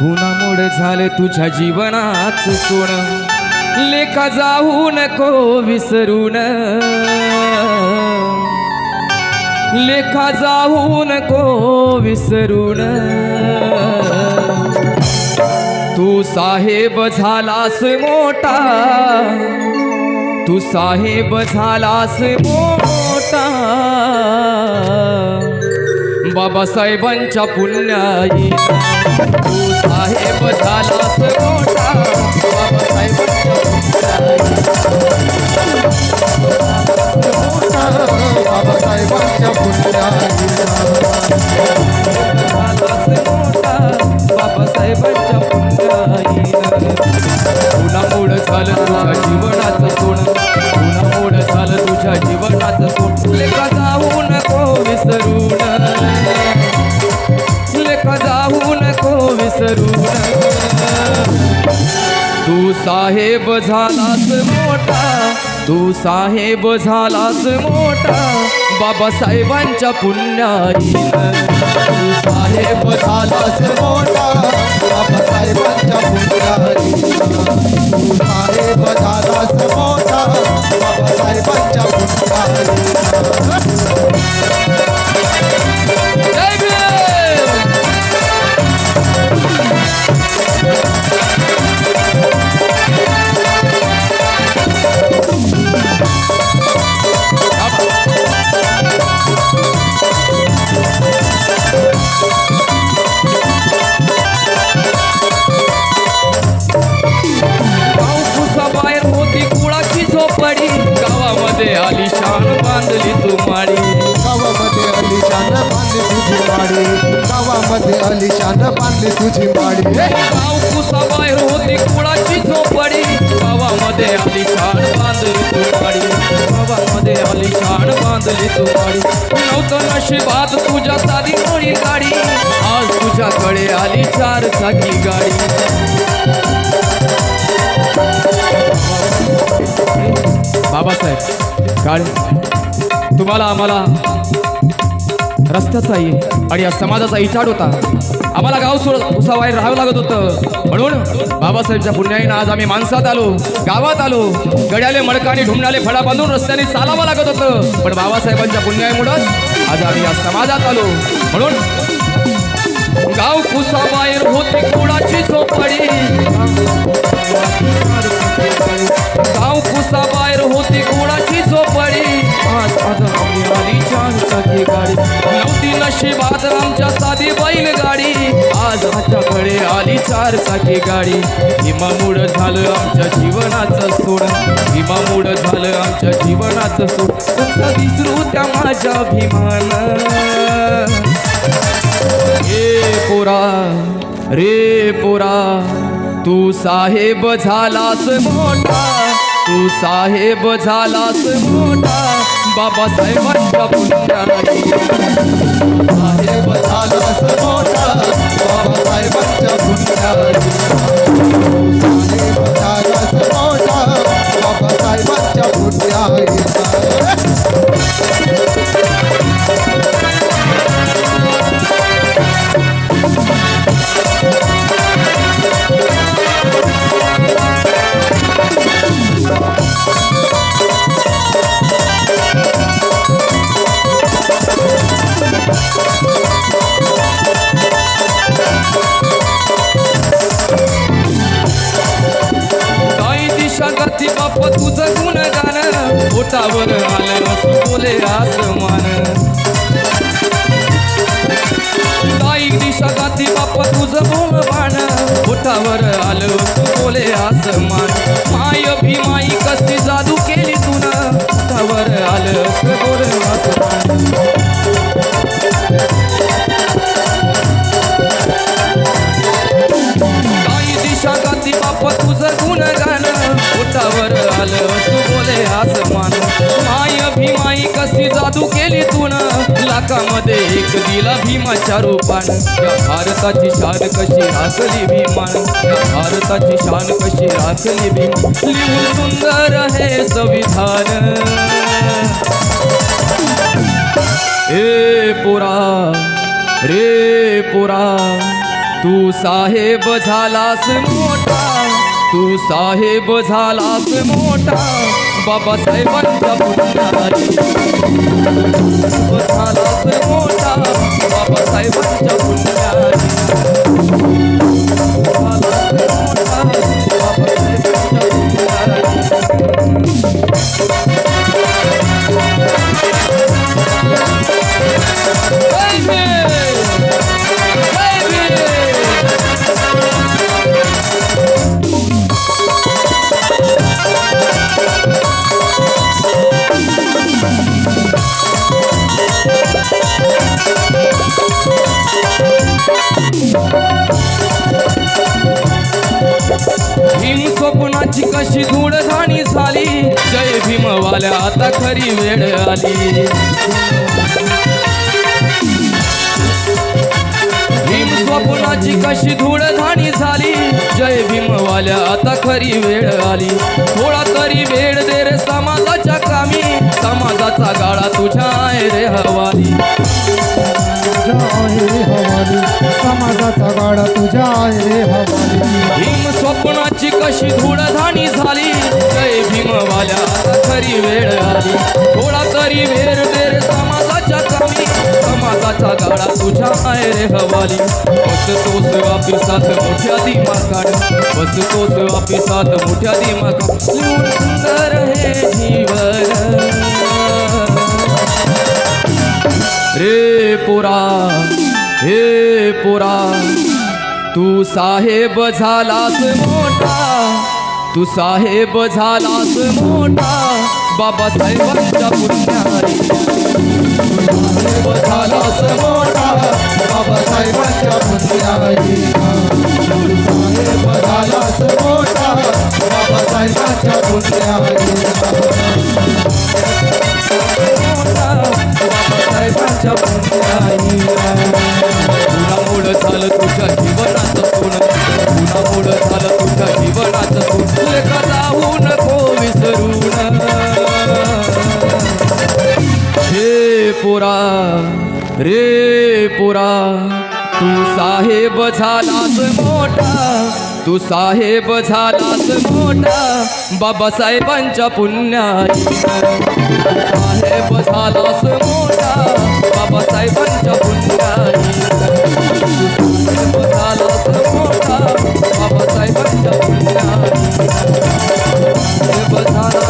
कुणामुळे झाले तुझ्या जीवनाच कोण लेखा जाऊ नको विसरून. लेखा जाऊ नको विसरून. तू साहेब झालास मोठा. तू साहेब झालास मोठा. बाबासाहेबांच्या पुण्याई. तू साहेब झालास मोठा. साहेब झालास मोठा. तू साहेब झालास मोठा. बाबासाहेबांच्या पुण्याईनं तू साहेब झालास मोठा. बाबासाहेबांच्या पुण्याईला तू साहेब झालास शान बांधली तू माडी गावामध्ये अलिशान बांधली तुझी माडी गावामध्ये अलिशान बांधली तुझी माडी पाऊसा बाहेर होती कुळाची झोपडी? गावामध्ये आली शान बांधली तू माडी गावामध्ये आली शान बांधली तू माडी नव्हतं नशिबात तुझ्या साधी मोडी गाडी. आज तुझ्याकडे आली चार चाकी गाडी. बाबासाहेब काळे तुम्हाला आम्हाला रस्त्याचा आणि या समाजाचा इचाड होता. आम्हाला गाव सोड उसावाई राहावं लागत होतं. म्हणून बाबासाहेबच्या पुण्याईनं आज आम्ही माणसात आलो गावात आलो. गड्याले मडकाने ढुमणाले फळा बांधून रस्त्याने चालावं लागत होतं. पण बाबासाहेबांच्या पुण्याईमुळं आज आम्ही या समाजात आलो. म्हणून गाव कुसाबाहेर होती कुळाची झोपडी? गाव कुसाबाहेर होती कुळाची झोपडी. आज आज आम्ही आली छान सगळी गाडी. नव्हती नशिबात आमच्या साधी बैल गाडी. आज आमच्याकडे आली चार चाकी गाडी. भीमामुळं झालं आमच्या जीवनाचं सोड. भीमामुळं झालं आमच्या जीवनाचं सोड. तुमचं विसरू त्या माझ्या अभिमान. रे पोरा रे पोरा तू साहेब झालास मोठा. तू साहेब झालास मोठा. बाबासाहेबांच्या पुण्याई बाप तुझं बोल मध्ये एक दिला भीमाच्या रूपान. या भारताची शान कशी राखली भीमान? या भारताची शान कशी राखली भीम लिहू सुंदर हे संविधान. ए पोरा रे पोरा तू साहेब झालास मोठा. तू साहेब झालास मोठा. बाबासाहेबांच्या पुण्यारी तू झालास मोठा बाबासाहेबांच्या पुण्यारी झालास कशी धूळ घाणी झाली. जय भीमवाल्या आता खरी वेळ आली. भीम स्वप्नाची कशी धूळ घाणी झाली. जय भीमवाल्या आता खरी वेळ आली. थोडा तरी वेळ दे रे समाजाच्या कामी. समाजाचा गाळा तुझ्या आहे रे हवाली. समाजाचा गाडा तुझ्या आहे भीम स्वप्नाची कशी धूळ धाणी झाली. जय भीमवाल्या खरी वेळ आली. थोडा तरी वेळ दे समाजाच्या कामी. समाजाचा गाडा तुझ्या आहे रे हवाली बसतोस वापिसात मोठ्या दिमाकाड बसतोस वापिसात मोठ्या दिमाकाड लिहून सुंदर हे जीवन. रे पुरा हे पुरा तू साहेब झालास मोठा. तू साहेब झालास मोठा बाबासाहेबांच्या पुण्यारी साहेब झालास मोठा बाबासाहेबांच्या पुण्यारी साहेब झालास मोठा बाबासाहेबांच्या पुण्यारी पुरा रे पुरा तू साहेब झालास मोठा तू साहेब झालास मोठा बाबासाहेबांच्या पुण्याई साहेब झालास मोठा बाबासाहेबांच्या पुण्याई साहेब झालास मोठा बाबासाहेबांच्या झाला